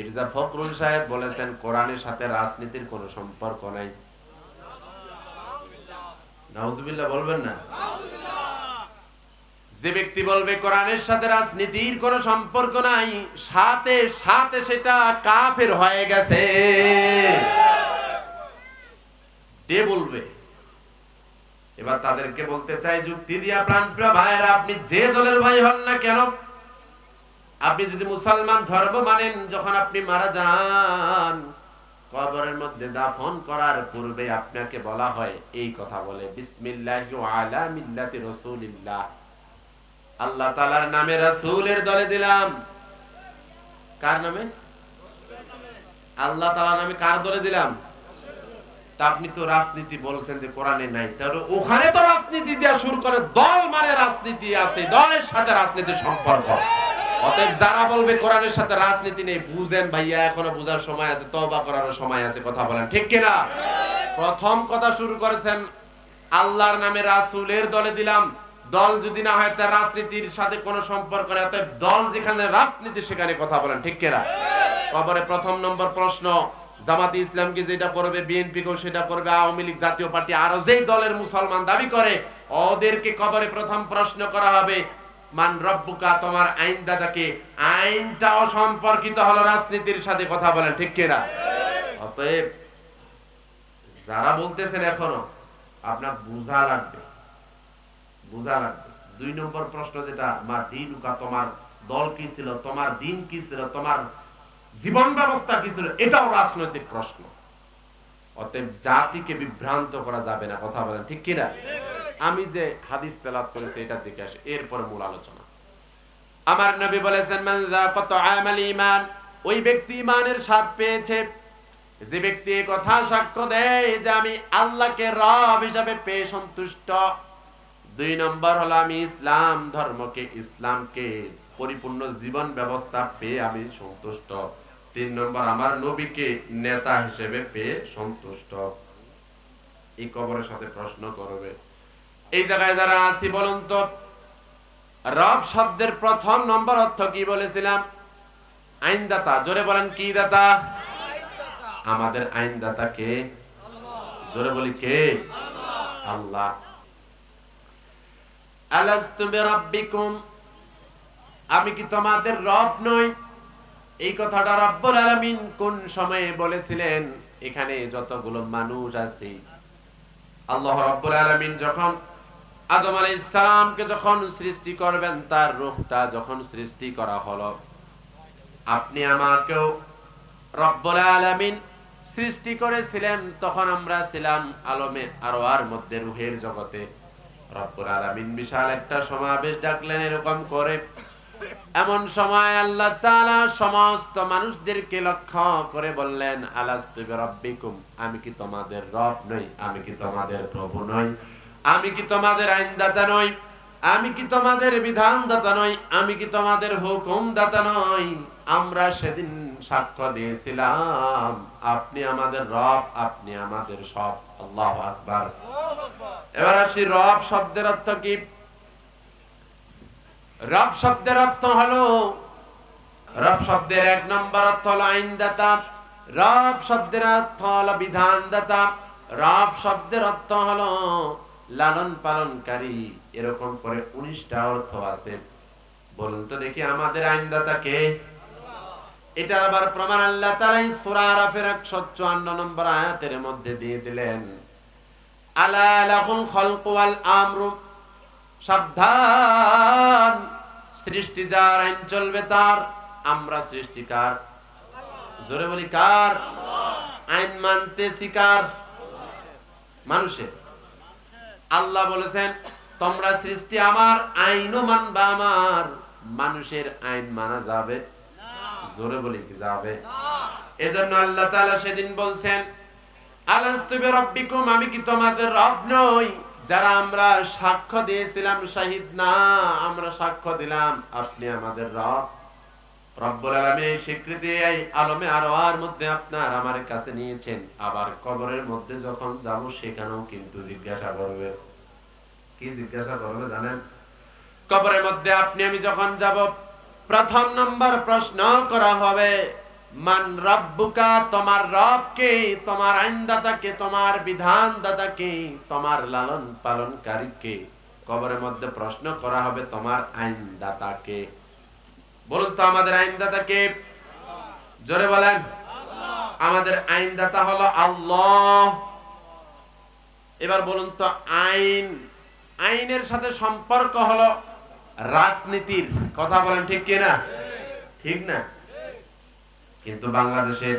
মির্জা ফখরুল সাহেব বলেছেন, কোরআনের সাথে রাজনীতির কোনো সম্পর্ক নাই। বলবেন না? যে ব্যক্তি বলবে, কোরআনের সাথে রাজনীতির কোনো সম্পর্ক নাই, সাথে সাথে সেটা কাফের হয়ে গেছে। কে বলবে? এবার তাদেরকে বলতে চাই, যুক্তি দিয়া প্রাণপ্রিয় ভাইয়েরা, আপনি যে দলের ভাই হন না কেন আপনি যদি মুসলমান ধর্ম মানেন, যখন আপনি মারা যান, কবরের মধ্যে দাফন করার পূর্বে আপনাকে বলা হয়, এই কথা বলে আল্লাহ তাআলার নামে রাসূলের দলে দিলাম। কার নামে? আল্লাহ তাআলার নামে কার দলে দিলাম? তা আপনি তো রাজনীতি বলছেন যে কোরআনে নাই। তাহলে ওখানে তো রাজনীতি দেওয়া শুরু করে, দল মানে রাজনীতি আছে, দলের সাথে রাজনীতির সম্পর্ক। অতএব যারা বলবে কোরআনের সাথে রাজনীতি নেই, বুঝেন ভাইয়া, এখনও বুঝার সময় আছে, তওবা করার সময় আছে, কথা বলেন, ঠিক কিনা? প্রথম কথা শুরু করেছেন, আল্লাহর নামে রাসূলের দলে দিলাম। দল যদি না হয় তার রাজনীতির সাথে কোনো সম্পর্ক নেই, অতএব দল যেখানে রাজনীতি, সেখানে কথা বলেন, ঠিক কিনা? কবরে প্রথম নম্বর প্রশ্ন, জামাতে ইসলাম কি যেটা করবে বিএনপি কেও সেটা করবে, আওয়ামী লীগ, জাতীয় পার্টি, আরও যেই দলের মুসলমান দাবি করে, ওদেরকে কবরে প্রথম প্রশ্ন করা হবে মান রব্বুকা, তোমার আইন দাদাকে আইনটাও সম্পর্কিত হলো রাজনীতির সাথে কথা বলেন, ঠিক কিনা? অতএব, যারা বলতেছেন এখনও, আপনার বুঝা লাগবে। বুঝা লাগবে। দুই নম্বর প্রশ্ন যেটা, মা দিনুকা, তোমার দল কি ছিল, তোমার দিন কি ছিল, তোমার জীবন ব্যবস্থা কি ছিল, এটাও রাজনৈতিক প্রশ্ন। অতএব, জাতিকে বিভ্রান্ত করা যাবে না, কথা বলেন, ঠিক কিনা? আমি যে হাদিস তেলাত করেছি, এটার দিকে আসে। এরপরে মূল আলোচনা। আমার নবী বলেছেন যাকাত আমাল ঈমান ওই ব্যক্তি ঈমানের স্বাদ পেয়েছে। যে ব্যক্তি কথা সাক্ষ্য দেয় যে আমি আল্লাহকে রব হিসাবে পেয়ে সন্তুষ্ট। দুই নম্বর হলো, আমি ইসলাম ধর্মকে, ইসলামকে পরিপূর্ণ জীবন ব্যবস্থা পেয়ে আমি সন্তুষ্ট। তিন নম্বর, আমার নবীকে নেতা হিসেবে পেয়ে সন্তুষ্ট। এই কবরের সাথে প্রশ্ন করবে এই জায়গায় যারা আছি, বলুন তো, রব শব্দের প্রথম নম্বর অর্থ কি বলেছিলাম? আইনদাতা। জোরে বলেন, কি দাতা? আমাদের আইনদাতা কে? জোরে বলি, কে? আল্লাহ। আমি কি তোমাদের রব নই? এই কথাটা রব্বুল আলামিন কোন সময়ে বলেছিলেন? এখানে যতগুলো মানুষ আছে, আল্লাহ রব্বুল আলামিন যখন আদম আলাইহিস সালামকে যখন সৃষ্টি করবেন, তার রূহটা যখন সৃষ্টি করা হলো, আপনি আমাকেও রব্বুল আলামিন সৃষ্টি করেছিলেন, তখন আমরা ছিলাম আলমে আরোয়ার মধ্যে, রুহের জগতে। রব্বুল আলামিন বিশাল একটা সমাবেশ ডাকলেন এরকম করে। এমন সময় আল্লাহ তাআলা সমস্ত মানুষদেরকে লক্ষ্য করে বললেন, আলাস্তু বিরাব্বিকুম, আমি কি তোমাদের রব নই, আমি কি তোমাদের প্রভু নই? আমি কি তোমাদের আইনদাতা নই? আমি কি তোমাদের বিধানদাতা নই? আমি কি তোমাদের হুকুম দাতা নই? আমরা সেদিন সাক্ষ্য দিয়েছিলাম, আপনি আমাদের রব, আপনি আমাদের সব। আল্লাহু আকবার। এবার আসি, রব শব্দের অর্থ কি? রব শব্দের অর্থ হলো, রব শব্দের এক নম্বর অর্থ হলো আইনদাতা, রব শব্দের অর্থ হলো বিধানদাতা, রব শব্দের অর্থ হলো লালন পালনকারী এরকম করে উনিশটা অর্থ আছে। বলুন তো দেখি আমাদের আইনদাতা কে? এটার আবার প্রমাণ আল্লাহ তাআলা সূরা আরাফের 154 নম্বর আয়াতের মধ্যে দিয়ে দিলেন। আলা সাবধান। আইন চলবে তার। আমরা সৃষ্টিকার জোরে কার? আইন মানুষের। আল্লাহ বলেছেন, তোমরা সৃষ্টি আমার, আইনও মানবা আমার। মানুষের আইন মানা যাবে, জোরে বলি কি যাবে? এজন্য আল্লাহ তাআলা সেদিন বলছেন, আলাস্তু বিরাব্বিকুম, আমি কি তোমাদের রব নই? যারা আমরা সাক্ষ্য দিয়েছিলাম, শাহিদ না, আমরা সাক্ষ্য দিলাম, আপনি আমাদের রব। রব্বুল আলামিন এই স্বীকৃতি এই আলমে আরওয়ার মধ্যে আপনার আমার কাছে নিয়েছেন। আবার কবরের মধ্যে যখন যাব, সেখানেও কিন্তু জিজ্ঞাসা করবে। কি জিজ্ঞাসা করবে জানেন? কবরের মধ্যে আপনি, আমি যখন যাব, প্রথম নম্বর প্রশ্ন করা হবে, মান রব্বুকা, তোমার রবকে তোমার আইনদাতাকে তোমার বিধানদাতাকে তোমার লালন পালনকারীকে কবরের মধ্যে প্রশ্ন করা হবে, তোমার আইনদাতাকে বলুন তো আমাদের আইনদাতা কে? জোরে বলেন। আমাদের আইনদাতা হলো আল্লাহ। এবার বলুন তো আইন। আইনের সাথে সম্পর্ক হলো রাজনীতির। কথা বলেন ঠিক কিনা? ঠিক না? কিন্তু বাংলাদেশের